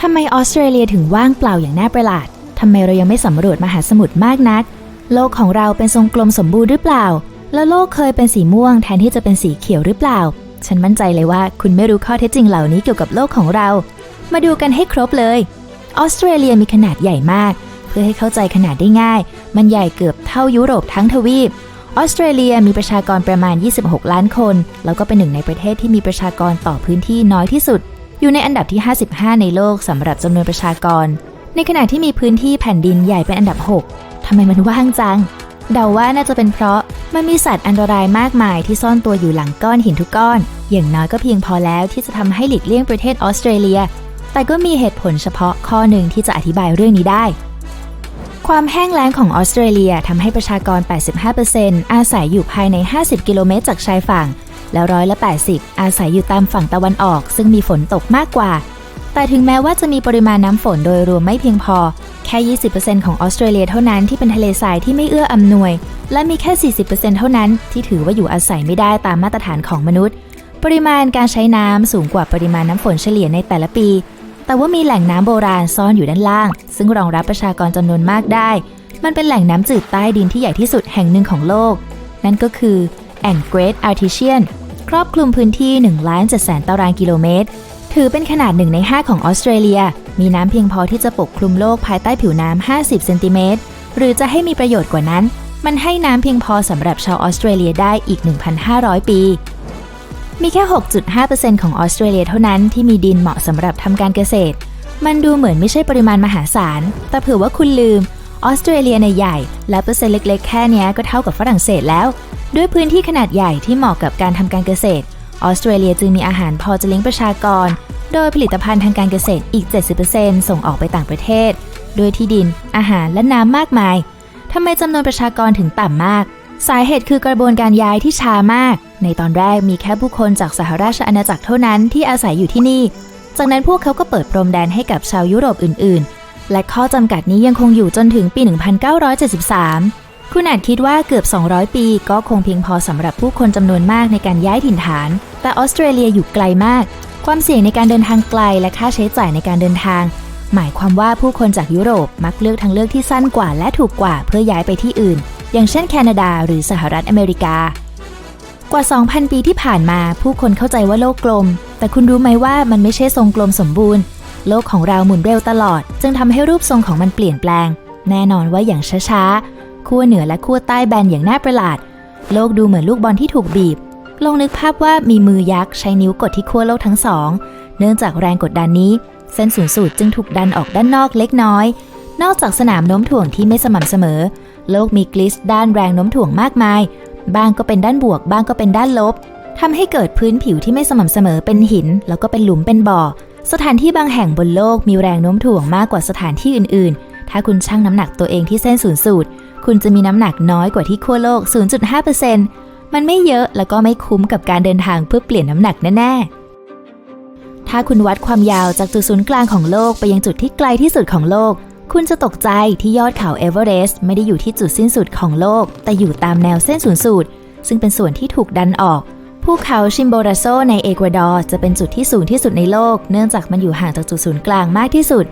ทำไมออสเตรเลียถึงว่างเปล่าอย่างน่าประหลาด ทำไมเรายังไม่สำรวจมหาสมุทรมากนัก โลกของเราเป็นทรงกลมสมบูรณ์หรือเปล่า แล้วโลกเคยเป็นสีม่วงแทนที่จะเป็นสีเขียวหรือเปล่า ฉันมั่นใจเลยว่าคุณไม่รู้ข้อเท็จจริงเหล่านี้เกี่ยวกับโลกของเรา มาดูกันให้ครบเลย ออสเตรเลียมีขนาดใหญ่มาก เพื่อให้เข้าใจขนาดได้ง่าย มันใหญ่เกือบเท่ายุโรปทั้งทวีปออสเตรเลียมีประชากรประมาณ 26 ล้านคน แล้วก็เป็นหนึ่งในประเทศที่มีประชากรต่อพื้นที่น้อยที่สุด อยู่ในอันดับที่ 55 ในโลกสำหรับจำนวนประชากร ในขณะที่มีพื้นที่แผ่นดินใหญ่เป็นอันดับ 6ทำไมมันว่างจัง เดาว่าน่าจะเป็นเพราะมันมีสัตว์อันตรายมากมายที่ซ่อนตัวอยู่หลังก้อนหินทุกก้อน อย่างน้อยก็เพียงพอแล้วที่จะทำให้หลีกเลี่ยงประเทศออสเตรเลีย แต่ก็มีเหตุผลเฉพาะข้อหนึ่งที่จะอธิบายเรื่องนี้ได้ ความแห้งแล้งของออสเตรเลียทำให้ประชากร 85%อาศัยอยู่ภายใน 50 กิโลเมตรจากชายฝั่ง แล้วร้อยละ 80 อาศัยอยู่ตามฝั่งตะวันออก ซึ่งมีฝนตกมากกว่า แต่ถึงแม้ว่าจะมีปริมาณน้ำฝนโดยรวมไม่เพียงพอ แค่ 20%ของออสเตรเลียเท่านั้นที่เป็นทะเลทรายที่ไม่เอื้ออำนวย และมีแค่ 40%เท่านั้นที่ถือว่าอยู่อาศัยไม่ได้ตามมาตรฐานของมนุษย์ ปริมาณการใช้น้ำสูงกว่าปริมาณน้ำฝนเฉลี่ยในแต่ละปี แต่ว่ามีแหล่งน้ำโบราณซ่อนอยู่ด้านล่าง ซึ่งรองรับประชากรจำนวนมากได้ มันเป็นแหล่งน้ำจืดใต้ดินที่ใหญ่ที่สุดแห่งหนึ่งของโลก นั่นก็คือแอ่ง Great Artesian ครอบคลุมพื้นที่1ล้าน7แสนตารางกิโลเมตร ถือเป็นขนาดหนึ่งใน 5 ของออสเตรเลีย มีน้ำเพียงพอที่จะปกคลุมโลกภายใต้ผิวน้ำ 50 เซนติเมตร หรือจะให้มีประโยชน์กว่านั้น มันให้น้ำเพียงพอสำหรับชาวออสเตรเลียได้อีก 1,500 ปี มีแค่ 6.5%ของออสเตรเลียเท่านั้นที่มีดินเหมาะสำหรับทำการเกษตร มันดูเหมือนไม่ใช่ปริมาณมหาศาล แต่เผื่อว่าคุณลืม ออสเตรเลียในใหญ่ และเปอร์เซ็นต์เล็ก ๆ แค่นี้ก็เท่ากับฝรั่งเศสแล้ว ด้วยพื้นที่ขนาดใหญ่ที่เหมาะกับการทำการเกษตร ออสเตรเลียจึงมีอาหารพอจะเลี้ยงประชากร โดยผลิตภัณฑ์ทางการเกษตรอีก 70%ส่งออกไปต่างประเทศ ด้วยที่ดิน อาหารและน้ำมากมายทำไมจำนวนประชากรถึงต่ำมาก สาเหตุคือกระบวนการย้ายที่ช้ามาก ในตอนแรกมีแค่ผู้คนจากสหราชอาณาจักรเท่านั้นที่อาศัยอยู่ที่นี่ จากนั้นพวกเขาก็เปิดพรมแดนให้กับชาวยุโรปอื่นๆ และข้อจำกัดนี้ยังคงอยู่จนถึงปี 1973 คุณอาจคิดว่าเกือบ 200 ปีก็คงเพียงพอสำหรับผู้คนจำนวนมากในการย้ายถิ่นฐาน แต่ออสเตรเลียอยู่ไกลมาก ความเสี่ยงในการเดินทางไกลและค่าใช้จ่ายในการเดินทาง หมายความว่าผู้คนจากยุโรปมักเลือกทางเลือกที่สั้นกว่าและถูกกว่าเพื่อย้ายไปที่อื่น อย่างเช่นแคนาดาหรือสหรัฐอเมริกากว่า 2,000 ปีที่ผ่านมาผู้คนเข้าใจว่าโลกกลม แต่คุณรู้ไหมว่ามันไม่ใช่ทรงกลมสมบูรณ์ โลกของเราหมุนเร็วตลอด จึงทำให้รูปทรงของมันเปลี่ยนแปลง แน่นอนว่าอย่างช้าๆขั้วเหนือและขั้วใต้แบนอย่างน่าประหลาด โลกดูเหมือนลูกบอลที่ถูกบีบ ลองนึกภาพว่ามีมือยักษ์ใช้นิ้วกดที่ขั้วโลกทั้งสอง เนื่องจากแรงกดดันนี้ เส้นศูนย์สูตรจึงถูกดันออกด้านนอกเล็กน้อย นอกจากสนามโน้มถ่วงที่ไม่สม่ำเสมอ โลกมีกลิสด้านแรงโน้มถ่วงมากมาย บ้างก็เป็นด้านบวก บ้างก็เป็นด้านลบทำให้เกิดพื้นผิวที่ไม่สม่ำเสมอเป็นหิน แล้วก็เป็นหลุมเป็นบ่อ สถานที่บางแห่งบนโลกมีแรงโน้มถ่วงมากกว่าสถานที่อื่น ๆ ถ้าคุณชั่งน้ำหนักตัวเองที่เส้นศูนย์สูตร คุณจะมีน้ำหนักน้อยกว่าที่ขั้วโลก 0.5%มันไม่เยอะแล้วก็ไม่คุ้มกับการเดินทางเพื่อเปลี่ยนน้ำหนักแน่ ๆ ถ้าคุณวัดความยาวจากจุดศูนย์กลางของโลกไปยังจุดที่ไกลที่สุดของโลก คุณจะตกใจที่ยอดเขาเอเวอเรสต์ไม่ได้อยู่ที่จุดสิ้นสุดของโลก แต่อยู่ตามแนวเส้นศูนย์สูตร ซึ่งเป็นส่วนที่ถูกดันออก ภูเขาชิมโบราโซในเอกวาดอร์จะเป็นจุดที่สูงที่สุดในโลก เนื่องจากมันอยู่ห่างจากจุดศูนย์กลางมากที่สุด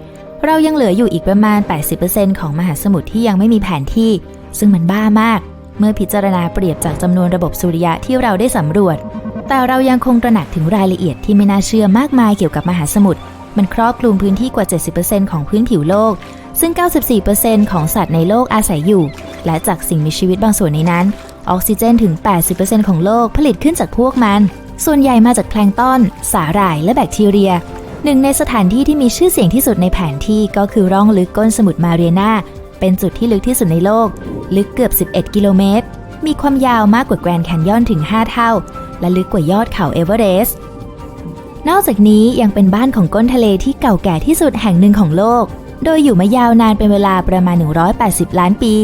เรายังเหลืออยู่อีกประมาณ 80%ของมหาสมุทรที่ยังไม่มีแผนที่ ซึ่งมันบ้ามาก เมื่อพิจารณาเปรียบจากจำนวนระบบสุริยะที่เราได้สำรวจ แต่เรายังคงตระหนักถึงรายละเอียดที่ไม่น่าเชื่อมากมายเกี่ยวกับมหาสมุทร มันครอบคลุมพื้นที่กว่า 70%ของพื้นผิวโลก ซึ่ง 94%ของสัตว์ในโลกอาศัยอยู่ และจากสิ่งมีชีวิตบางส่วนในนั้น ออกซิเจนถึง 80%ของโลกผลิตขึ้นจากพวกมัน ส่วนใหญ่มาจากแพลงตอนสาหร่ายและแบคทีเรีย หนึ่งในสถานที่ที่มีชื่อเสียงที่สุดในแผนที่ก็คือร่องลึกก้นสมุทรมาเรียนาเป็นจุดที่ลึกที่สุดในโลก ลึกเกือบ 11 กิโลเมตร มีความยาวมากกว่าแกรนด์แคนยอนถึง 5 เท่า และลึกกว่ายอดเขาเอเวอเรสต์ นอกจากนี้ยังเป็นบ้านของก้นทะเลที่เก่าแก่ที่สุดแห่งหนึ่งของโลก โดยอยู่มายาวนานเป็นเวลาประมาณ 180 ล้านปี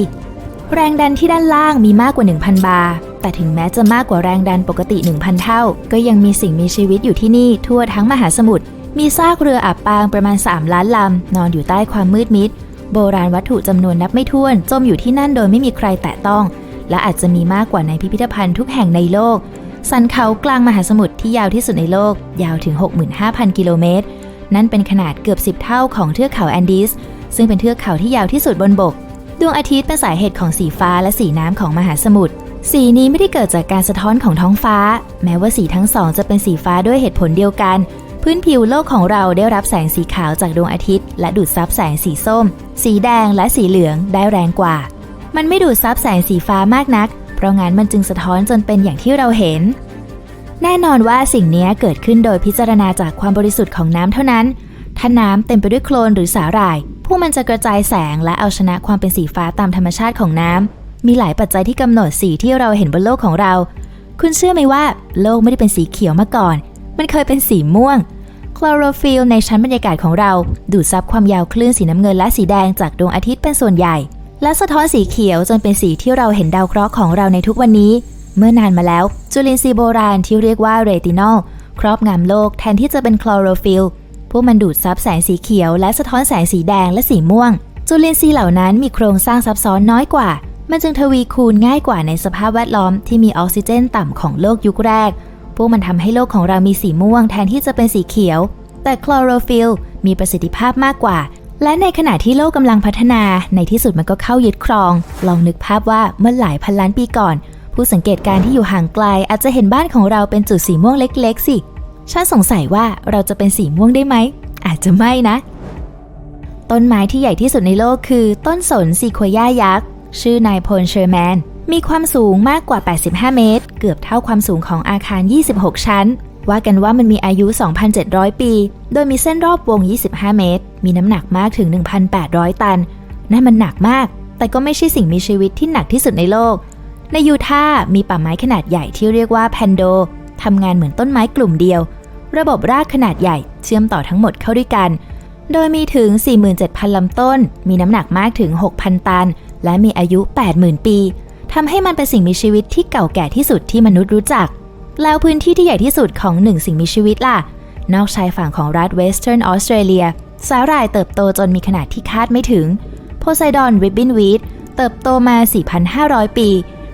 แรงดันที่ด้านล่างมีมากกว่า 1,000 บาร์แต่ถึงแม้จะมากกว่าแรงดันปกติ 1,000 เท่า ก็ยังมีสิ่งมีชีวิตอยู่ที่นี่ทั่วทั้งมหาสมุทร มีซากเรืออับปางประมาณ 3 ล้านลำ นอนอยู่ใต้ความมืดมิด โบราณวัตถุจำนวนนับไม่ถ้วน จมอยู่ที่นั่นโดยไม่มีใครแตะต้อง และอาจจะมีมากกว่าในพิพิธภัณฑ์ทุกแห่งในโลก สันเขากลางมหาสมุทรที่ยาวที่สุดในโลก ยาวถึง 65,000 กิโลเมตร นั่นเป็นขนาดเกือบ 10 เท่าของเทือกเขาแอนดีส ซึ่งเป็นเทือกเขาที่ยาวที่สุดบนบก ดวงอาทิตย์เป็นสาเหตุของสีฟ้าและสีน้ำของมหาสมุทร สีนี้ไม่ได้เกิดจากการสะท้อนของท้องฟ้า แม้ว่าสีทั้งสองจะเป็นสีฟ้าด้วยเหตุผลเดียวกัน พื้นผิวโลกของเราได้รับแสงสีขาวจากดวงอาทิตย์ และดูดซับแสงสีส้ม สีแดงและสีเหลืองได้แรงกว่า มันไม่ดูดซับแสงสีฟ้ามากนัก เพราะงั้นมันจึงสะท้อนจนเป็นอย่างที่เราเห็น แน่นอนว่าสิ่งนี้เกิดขึ้นโดยพิจารณาจากความบริสุทธิ์ของน้ำเท่านั้น ถ้าน้ำเต็มไปด้วยโคลนหรือสาหร่าย พวกมันจะกระจายแสงและเอาชนะความเป็นสีฟ้าตามธรรมชาติของน้ำ มีหลายปัจจัยที่กำหนดสีที่เราเห็นบนโลกของเรา คุณเชื่อไหมว่า โลกไม่ได้เป็นสีเขียวมาก่อน มันเคยเป็นสีม่วง คลอโรฟิลในชั้นบรรยากาศของเรา ดูดซับความยาวคลื่นสีน้ำเงินและสีแดงจากดวงอาทิตย์เป็นส่วนใหญ่ และสะท้อนสีเขียวจนเป็นสีที่เราเห็นดาวเคราะห์ของเราในทุกวันนี้ เมื่อนานมาแล้ว จุลินทรีย์โบราณที่เรียกว่าเรตินอลครอบงำโลกแทนที่จะเป็นคลอโรฟิล วกมันดูดซับแสงสีเขียว และสะท้อนแสงสีแดงและสีม่วง จุลินทรีย์เหล่านั้นมีโครงสร้างซับซ้อนน้อยกว่า มันจึงทวีคูณง่ายกว่าในสภาพแวดล้อมที่มีออกซิเจนต่ำของโลกยุคแรก พวกมันทำให้โลกของเรามีสีม่วงแทนที่จะเป็นสีเขียว แต่คลอโรฟิลมีประสิทธิภาพมากกว่า และในขณะที่โลกกำลังพัฒนา ในที่สุดมันก็เข้ายึดครอง ลองนึกภาพว่าเมื่อหลายพันล้านปีก่อน ผู้สังเกตการณ์ที่อยู่ห่างไกลอาจจะเห็นบ้านของเราเป็นจุดสีม่วงเล็ก ๆ สิ ฉันสงสัยว่าเราจะเป็นสีม่วงได้ไหม อาจจะไม่นะ ต้นไม้ที่ใหญ่ที่สุดในโลกคือต้นสนซีโคย่ายักษ์ ชื่อนายพลเชอร์แมน มีความสูงมากกว่า 85 เมตร เกือบเท่าความสูงของอาคาร 26 ชั้น ว่ากันว่ามันมีอายุ 2,700 ปี โดยมีเส้นรอบวง 25 เมตร มีน้ำหนักมากถึง 1,800 ตัน นั่นมันหนักมาก แต่ก็ไม่ใช่สิ่งมีชีวิตที่หนักที่สุดในโลก ในยูทาห์มีป่าไม้ขนาดใหญ่ที่เรียกว่าแพนโด ทำงานเหมือนต้นไม้กลุ่มเดียว ระบบรากขนาดใหญ่เชื่อมต่อทั้งหมดเข้าด้วยกัน โดยมีถึง 47,000 ลำต้น มีน้ำหนักมากถึง 6,000 ตัน และมีอายุ 80,000 ปีทำให้มันเป็นสิ่งมีชีวิตที่เก่าแก่ที่สุดที่มนุษย์รู้จัก แล้วพื้นที่ที่ใหญ่ที่สุดของหนึ่งสิ่งมีชีวิตล่ะ นอกชายฝั่งของรัฐเวสเทิร์นออสเตรเลียสาหร่ายเติบโตจนมีขนาดที่คาดไม่ถึง โพไซดอนริบบินวีดเติบโตมา 4,500 ปี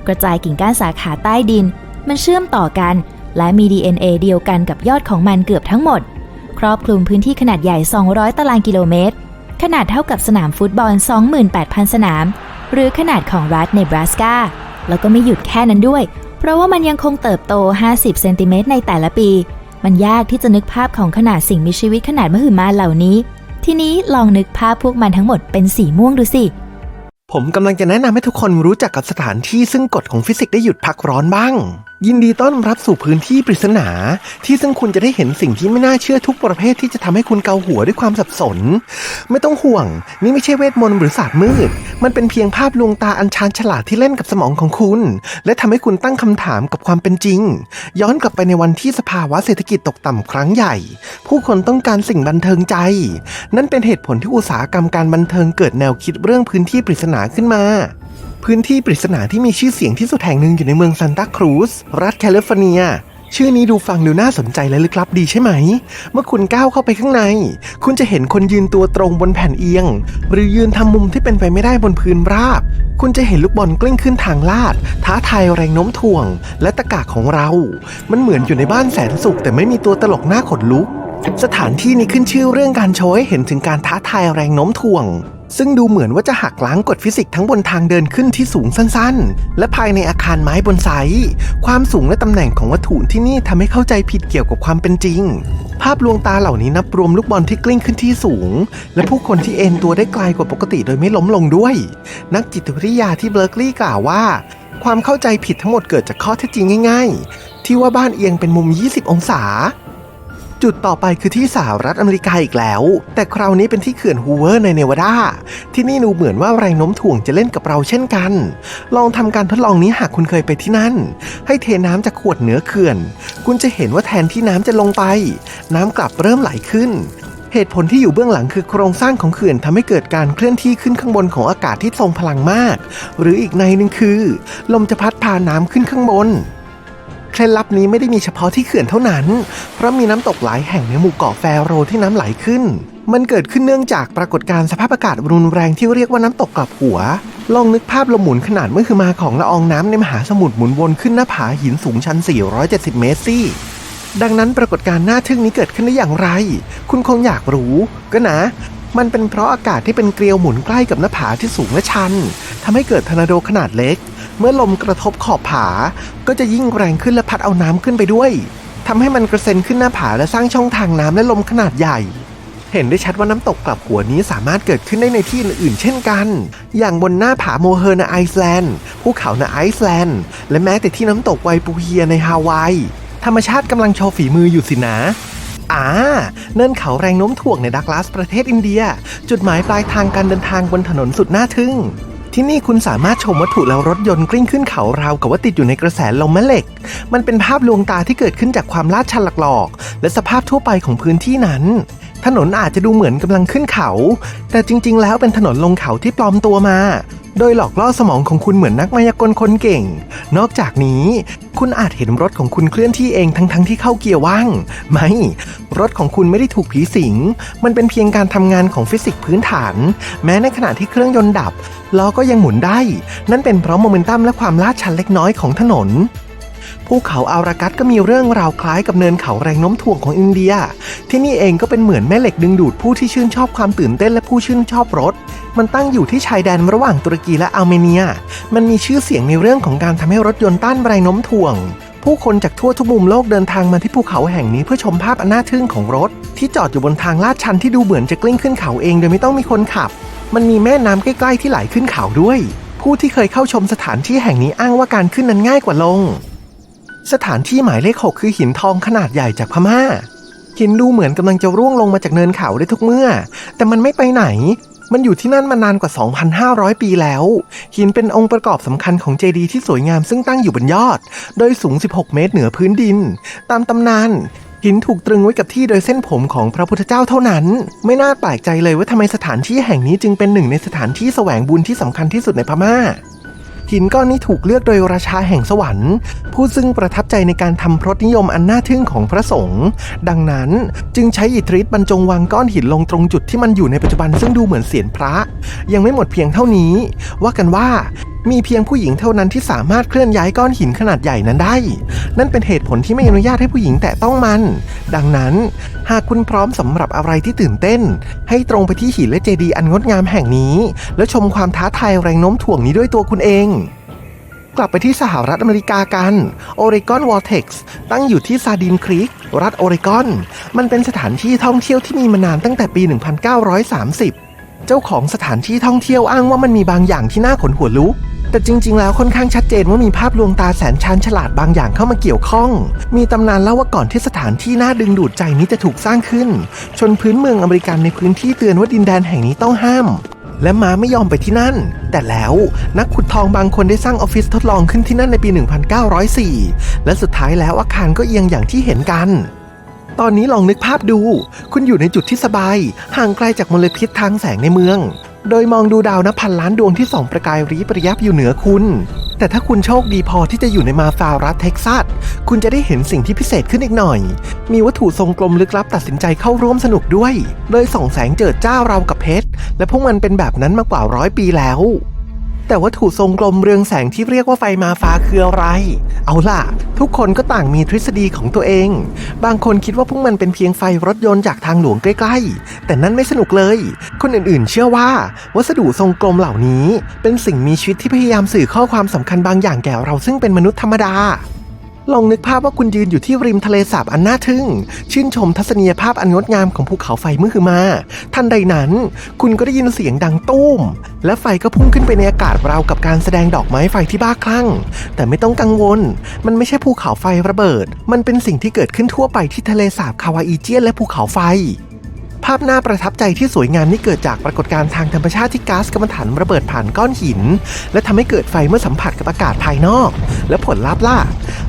กระจายกิ่งก้านสาขาใต้ดิน มันเชื่อมต่อกัน และมี DNA เดียวกันกับยอดของมันเกือบทั้งหมด ครอบคลุมพื้นที่ขนาดใหญ่ 200 ตารางกิโลเมตร ขนาดเท่ากับสนามฟุตบอล 28,000 สนาม หรือขนาดของรัฐเนบราสกา แล้วก็ไม่หยุดแค่นั้นด้วย เพราะว่ามันยังคงเติบโต 50 เซนติเมตรในแต่ละปี มันยากที่จะนึกภาพของขนาดสิ่งมีชีวิตขนาดมหึมาเหล่านี้ ทีนี้ลองนึกภาพพวกมันทั้งหมดเป็นสีม่วงดูสิผมกำลังจะแนะนำให้ทุกคนรู้จักกับสถานที่ซึ่งกฎของฟิสิกส์ได้หยุดพักร้อนบ้าง ยินดีต้อนรับสู่พื้นที่ปริศนา ที่ซึ่งคุณจะได้เห็นสิ่งที่ไม่น่าเชื่อทุกประเภทที่จะทำให้คุณเกาหัวด้วยความสับสน ไม่ต้องห่วง นี่ไม่ใช่เวทมนต์หรือศาสตร์มืด มันเป็นเพียงภาพลวงตาอันชาญฉลาดที่เล่นกับสมองของคุณ และทำให้คุณตั้งคำถามกับความเป็นจริง ย้อนกลับไปในวันที่สภาวะเศรษฐกิจตกต่ำครั้งใหญ่ ผู้คนต้องการสิ่งบันเทิงใจ นั่นเป็นเหตุผลที่อุตสาหกรรมการบันเทิงเกิดแนวคิดเรื่องพื้นที่ปริศนาขึ้นมา พื้นที่ปริศนาที่มีชื่อเสียงที่สุดแห่งหนึ่งอยู่ในเมืองซานตาครูซรัฐแคลิฟอร์เนีย ชื่อนี้ดูฟังดูน่าสนใจและลึกลับดีใช่ไหม เมื่อคุณก้าวเข้าไปข้างใน คุณจะเห็นคนยืนตัวตรงบนแผ่นเอียง หรือยืนทำมุมที่เป็นไปไม่ได้บนพื้นราบ คุณจะเห็นลูกบอลกลิ้งขึ้นทางลาด ท้าทายแรงโน้มถ่วง และตะกากของเรา มันเหมือนอยู่ในบ้านแสนสุขแต่ไม่มีตัวตลกหน้าขนลุก สถานที่นี้ขึ้นชื่อเรื่องการโชว์ให้เห็นถึงการท้าทายแรงโน้มถ่วง ซึ่งดูเหมือนว่าจะหักล้างกฎฟิสิกส์ทั้งบนทางเดินขึ้นที่สูงสั้นๆ และภายในอาคารไม้บนไซต์ความสูงและตำแหน่งของวัตถุที่นี่ทำให้เข้าใจผิดเกี่ยวกับความเป็นจริง ภาพลวงตาเหล่านี้นับรวมลูกบอลที่กลิ้งขึ้นที่สูง และผู้คนที่เอนตัวได้ไกลกว่าปกติโดยไม่ล้มลงด้วย นักจิตวิทยาที่เบอร์กลีย์กล่าวว่า ความเข้าใจผิดทั้งหมดเกิดจากข้อเท็จจริงง่าย ๆ ที่ว่าบ้านเอียงเป็นมุม 20 องศา จุดต่อไปคือที่สหรัฐอเมริกาอีกแล้ว แต่คราวนี้เป็นที่เขื่อนฮูเวอร์ในเนวาดา ที่นี่ดูเหมือนว่าแรงโน้มถ่วงจะเล่นกับเราเช่นกัน ลองทำการทดลองนี้หากคุณเคยไปที่นั่น ให้เทน้ำจากขวดเหนือเขื่อน คุณจะเห็นว่าแทนที่น้ำจะลงไป น้ำกลับเริ่มไหลขึ้นเหตุผลที่อยู่เบื้องหลังคือโครงสร้างของเขื่อนทำให้เกิดการเคลื่อนที่ขึ้นข้างบนของอากาศที่ทรงพลังมาก หรืออีกในหนึ่งคือ ลมจะพัดพาน้ำขึ้นข้างบน เคล็ดลับนี้ไม่ได้มีเฉพาะที่เขื่อนเท่านั้น เพราะมีน้ำตกหลายแห่งในหมู่เกาะแฟโรที่น้ำไหลขึ้น มันเกิดขึ้นเนื่องจากปรากฏการณ์สภาพอากาศรุนแรงที่เรียกว่าน้ำตกกลับหัว ลองนึกภาพลมหมุนขนาดเมื่อคือมาของละอองน้ำในมหาสมุทรหมุนวนขึ้นหน้าผาหินสูงชัน 470 เมตรสิดังนั้นปรากฏการณ์น่าทึ่งนี้เกิดขึ้นได้อย่างไร คุณคงอยากรู้ ก็นะ มันเป็นเพราะอากาศที่เป็นเกลียวหมุนใกล้กับหน้าผาที่สูงและชันทำให้เกิดทอร์นาโดขนาดเล็ก เมื่อลมกระทบขอบผา ก็จะยิ่งแรงขึ้นและพัดเอาน้ำขึ้นไปด้วยทำให้มันกระเซ็นขึ้นหน้าผาและสร้างช่องทางน้ำและลมขนาดใหญ่ เห็นได้ชัดว่าน้ำตกกลับหัวนี้สามารถเกิดขึ้นได้ในที่อื่นๆเช่นกัน อย่างบนหน้าผาโมเฮอร์ในไอซ์แลนด์ภูเขาในไอซ์แลนด์ และแม้แต่ที่น้ำตกไวปูเฮียในฮาวาย ธรรมชาติกำลังโชว์ฝีมืออยู่สินะอ่าเนินเขาแรงโน้มถ่วงในดักลาสประเทศอินเดีย จุดหมายปลายทางการเดินทางบนถนนสุดน่าทึ่ง ที่นี่คุณสามารถชมวัตถุแล้วรถยนต์กลิ้งขึ้นเขาราวกับว่าติดอยู่ในกระแสลมแม่เหล็ก มันเป็นภาพลวงตาที่เกิดขึ้นจากความลาดชันหลอกๆและสภาพทั่วไปของพื้นที่นั้น ถนนอาจจะดูเหมือนกำลังขึ้นเขา แต่จริง ๆ แล้วเป็นถนนลงเขาที่ปลอมตัวมา โดยหลอกล่อสมองของคุณเหมือนนักมายากลคนเก่ง นอกจากนี้ คุณอาจเห็นรถของคุณเคลื่อนที่เองทั้งๆที่เข้าเกียร์ว่าง ไม่ รถของคุณไม่ได้ถูกผีสิง มันเป็นเพียงการทำงานของฟิสิกส์พื้นฐาน แม้ในขณะที่เครื่องยนต์ดับล้อก็ยังหมุนได้ นั่นเป็นเพราะโมเมนตัมและความลาดชันเล็กน้อยของถนนภูเขาอารากัสก็มีเรื่องราวคล้ายกับเนินเขาแรงโน้มถ่วงของอินเดีย ที่นี่เองก็เป็นเหมือนแม่เหล็กดึงดูดผู้ที่ชื่นชอบความตื่นเต้นและผู้ชื่นชอบรถ มันตั้งอยู่ที่ชายแดนระหว่างตุรกีและอาร์เมเนีย มันมีชื่อเสียงในเรื่องของการทำให้รถยนต์ต้านแรงโน้มถ่วง ผู้คนจากทั่วทุกมุมโลกเดินทางมาที่ภูเขาแห่งนี้เพื่อชมภาพอันน่าทึ่งของรถ ที่จอดอยู่บนทางลาดชันที่ดูเหมือนจะกลิ้งขึ้นเขาเองโดยไม่ต้องมีคนขับ มันมีแม่น้ำใกล้ๆที่ไหลขึ้นเขาด้วย ผู้ที่เคยเข้าชมสถานที่แห่งนี้อ้างว่าการขึ้นนั้นง่ายกว่าลง สถานที่หมายเลขหกคือหินทองขนาดใหญ่จากพม่าหินดูเหมือนกำลังจะร่วงลงมาจากเนินเขาได้ทุกเมื่อ แต่มันไม่ไปไหน มันอยู่ที่นั่นมานานกว่า 2,500 ปีแล้ว หินเป็นองค์ประกอบสำคัญของเจดีย์ที่สวยงามซึ่งตั้งอยู่บนยอด โดยสูง 16 เมตรเหนือพื้นดิน ตามตำนานหินถูกตรึงไว้กับที่โดยเส้นผมของพระพุทธเจ้าเท่านั้น ไม่น่าแปลกใจเลยว่าทำไมสถานที่แห่งนี้จึงเป็นหนึ่งในสถานที่แสวงบุญที่สำคัญที่สุดในพม่า หินก้อนนี้ถูกเลือกโดยราชาแห่งสวรรค์ ผู้ซึ่งประทับใจในการทำพรตนิยมอันน่าทึ่งของพระสงฆ์ดังนั้นจึงใช้อิทธิฤทธิ์บรรจงวางก้อนหินลงตรงจุดที่มันอยู่ในปัจจุบันซึ่งดูเหมือนเศียรพระ ยังไม่หมดเพียงเท่านี้ ว่ากันว่ามีเพียงผู้หญิงเท่านั้นที่สามารถเคลื่อนย้ายก้อนหินขนาดใหญ่นั้นได้ นั่นเป็นเหตุผลที่ไม่อนุญาตให้ผู้หญิงแตะต้องมัน ดังนั้น หากคุณพร้อมสำหรับอะไรที่ตื่นเต้น ให้ตรงไปที่หินและเจดีย์อันงดงามแห่งนี้ แล้วชมความท้าทายแรงโน้มถ่วงนี้ด้วยตัวคุณเองกลับไปที่สหรัฐอเมริกากันโอเรกอนวอร์เท็กซ์ตั้งอยู่ที่ซาดินครีก รัฐโอเรกอน มันเป็นสถานที่ท่องเที่ยวที่มีมานานตั้งแต่ปี 1930 เจ้าของสถานที่ท่องเที่ยวอ้างว่ามันมีบางอย่างที่น่าขนหัวลุก แต่จริง ๆ แล้วค่อนข้างชัดเจนว่ามีภาพลวงตาแสนชาญฉลาดบางอย่างเข้ามาเกี่ยวข้อง มีตำนานเล่าว่าก่อนที่สถานที่น่าดึงดูดใจนี้จะถูกสร้างขึ้น ชนพื้นเมืองอเมริกันในพื้นที่เตือนว่าดินแดนแห่งนี้ต้องห้าม และม้าไม่ยอมไปที่นั่น แต่แล้วนักขุดทองบางคนได้สร้างออฟฟิศทดลองขึ้นที่นั่นในปี 1904 และสุดท้ายแล้วอาคารก็เอียงอย่างที่เห็นกันตอนนี้ลองนึกภาพดู คุณอยู่ในจุดที่สบาย ห่างไกลจากมลพิษทางแสงในเมือง โดยมองดูดาวนับพันล้านดวงที่ส่องประกายรีประยับอยู่เหนือคุณ แต่ถ้าคุณโชคดีพอที่จะอยู่ในมาฟารัฐเท็กซัส คุณจะได้เห็นสิ่งที่พิเศษขึ้นอีกหน่อย มีวัตถุทรงกลมลึกลับตัดสินใจเข้าร่วมสนุกด้วย โดยส่องแสงเจิดจ้าราวกับเพชร และพวกมันเป็นแบบนั้นมากว่าร้อยปีแล้ว แต่วัตถุทรงกลมเรืองแสงที่เรียกว่าไฟมาฟ้าคืออะไร เอาล่ะ ทุกคนก็ต่างมีทฤษฎีของตัวเอง บางคนคิดว่าพวกมันเป็นเพียงไฟรถยนต์จากทางหลวงใกล้ๆ แต่นั่นไม่สนุกเลย คนอื่นๆ เชื่อว่า วัสดุทรงกลมเหล่านี้ เป็นสิ่งมีชีวิตที่พยายามสื่อข้อความสำคัญบางอย่างแก่เราซึ่งเป็นมนุษย์ธรรมดา ลองนึกภาพว่าคุณยืนอยู่ที่ริมทะเลสาบอันน่าทึ่ง ชื่นชมทัศนียภาพอันงดงามของภูเขาไฟเมื่อคือมา ทันใดนั้น คุณก็ได้ยินเสียงดังตุ้ม และไฟก็พุ่งขึ้นไปในอากาศราวกับการแสดงดอกไม้ไฟที่บ้าคลั่ง แต่ไม่ต้องกังวล มันไม่ใช่ภูเขาไฟระเบิด มันเป็นสิ่งที่เกิดขึ้นทั่วไปที่ทะเลสาบคาวาอีเจียนและภูเขาไฟ ภาพน่าประทับใจที่สวยงามนี้เกิดจากปรากฏการณ์ทางธรรมชาติที่ก๊าซกัมมันถันระเบิดผ่านก้อนหิน และทำให้เกิดไฟเมื่อสัมผัสกับอากาศภายนอก และผลลัพธ์ล่ะ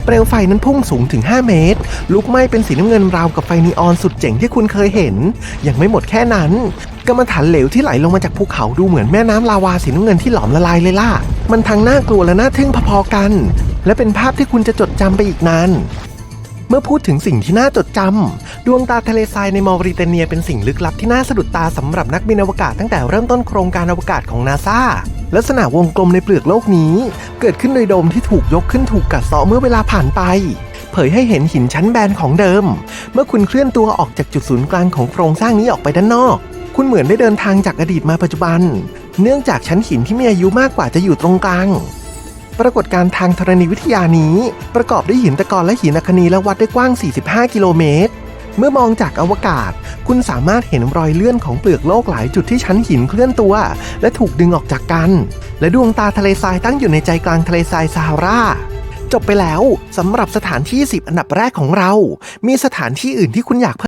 เปลวไฟนั้นพุ่งสูงถึง 5 เมตร ลุกไหม้เป็นสีน้ำเงินราวกับไฟนีออนสุดเจ๋งที่คุณเคยเห็น ยังไม่หมดแค่นั้นกัมมันถันเหลวที่ไหลลงมาจากภูเขาดูเหมือนแม่น้ำลาวาสีน้ำเงินที่หลอมละลายเลยล่ะ มันทั้งน่ากลัวและน่าทึ่งพอๆกัน และเป็นภาพที่คุณจะจดจำไปอีกนาน เมื่อพูดถึงสิ่งที่น่าจดจำดวงตาทะเลทรายในมอริเตเนียเป็นสิ่งลึกลับที่น่าสะดุดตาสำหรับนักบินอวกาศตั้งแต่เริ่มต้นโครงการอวกาศของนาซาลักษณะวงกลมในเปลือกโลกนี้ เกิดขึ้นโดยโดมที่ถูกยกขึ้นถูกกัดเซาะเมื่อเวลาผ่านไป เผยให้เห็นหินชั้นแบนของเดิม เมื่อคุณเคลื่อนตัวออกจากจุดศูนย์กลางของโครงสร้างนี้ออกไปด้านนอก คุณเหมือนได้เดินทางจากอดีตมาปัจจุบัน เนื่องจากชั้นหินที่มีอายุมากกว่าจะอยู่ตรงกลาง ปรากฏการณ์ทางธรณีวิทยานี้ ประกอบด้วยหินตะกอนและหินอัคนีและวัดได้กว้าง 45 กิโลเมตร เมื่อมองจากอวกาศ คุณสามารถเห็นรอยเลื่อนของเปลือกโลกหลายจุดที่ชั้นหินเคลื่อนตัว และถูกดึงออกจากกัน และดวงตาทะเลทรายตั้งอยู่ในใจกลางทะเลทรายซาฮาราจบไปแล้วสำหรับสถานที่ 10 อันดับแรกของเรา มีสถานที่อื่นที่คุณอยากเพิ่ม